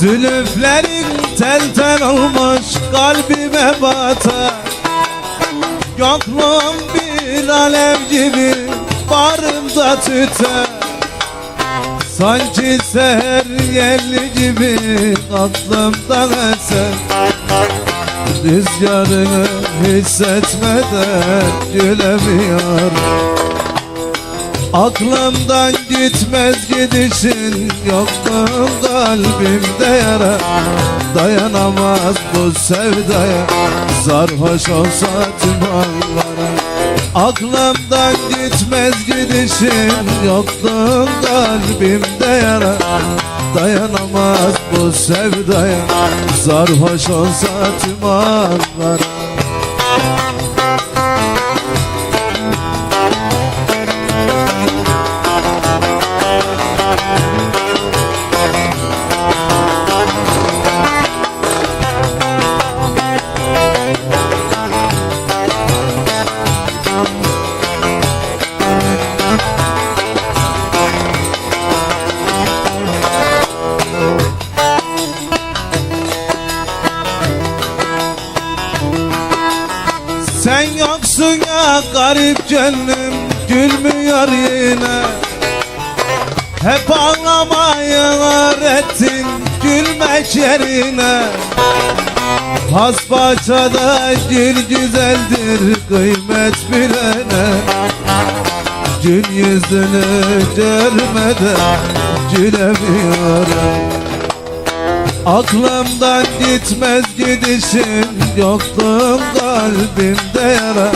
Zülüflerin tel tel olmuş kalbime batar Yokluğum bir alev gibi barımda tüter Sanki seher yerli gibi aklımdan eser Rüzgarını hissetmeden gülemiyorum Aklımdan gitmez gidişin Yokluğun kalbimde yara. Dayanamaz bu sevdaya Sarhoş olsa tüm anlara Aklımdan gitmez gidişin Yokluğun kalbimde yara. Dayanamaz bu sevdaya Sarhoş olsa tüm anlara ya garip gönlüm gülmüyor yine. Hep ağlamayı öğrettin gülmek yerine. Hasbaçada gül güzeldir kıymet bilene. Gül yüzünü görmeden gülemiyorum. Aklımdan gitmez gidişin Yokluğun kalbimde yara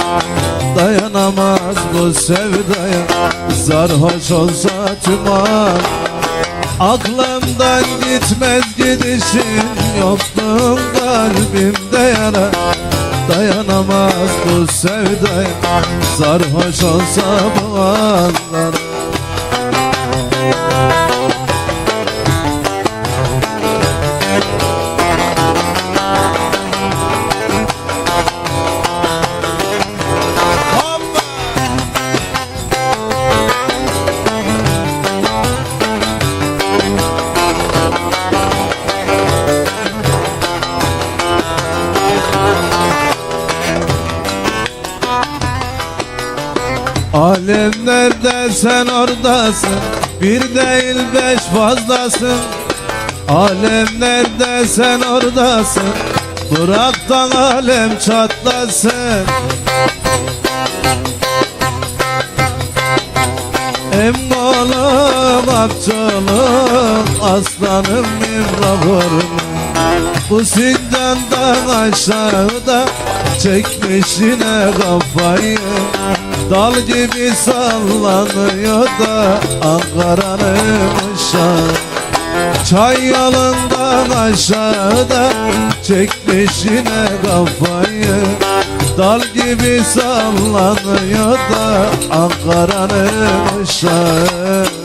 Dayanamaz bu sevdaya. Sarhoş olsa tüm an Aklımdan gitmez gidişin Yokluğun kalbimde yara Dayanamaz bu sevdaya. Sarhoş olsa bu anlara Alemlerde sen oradasın Bir değil beş fazlasın. Alemlerde sen oradasın Bıraktan alem çatlasın. Emmoğlum Abçoğlum Aslanım İmrahor'um Bu zindandan aşağıda Çekmiş yine kafayı. Dal gibi sallanıyor da Ankara'nın uşağı Çay yolundan aşağıda Çekmiş yine kafayı. Dal gibi sallanıyor da Ankara'nın uşağı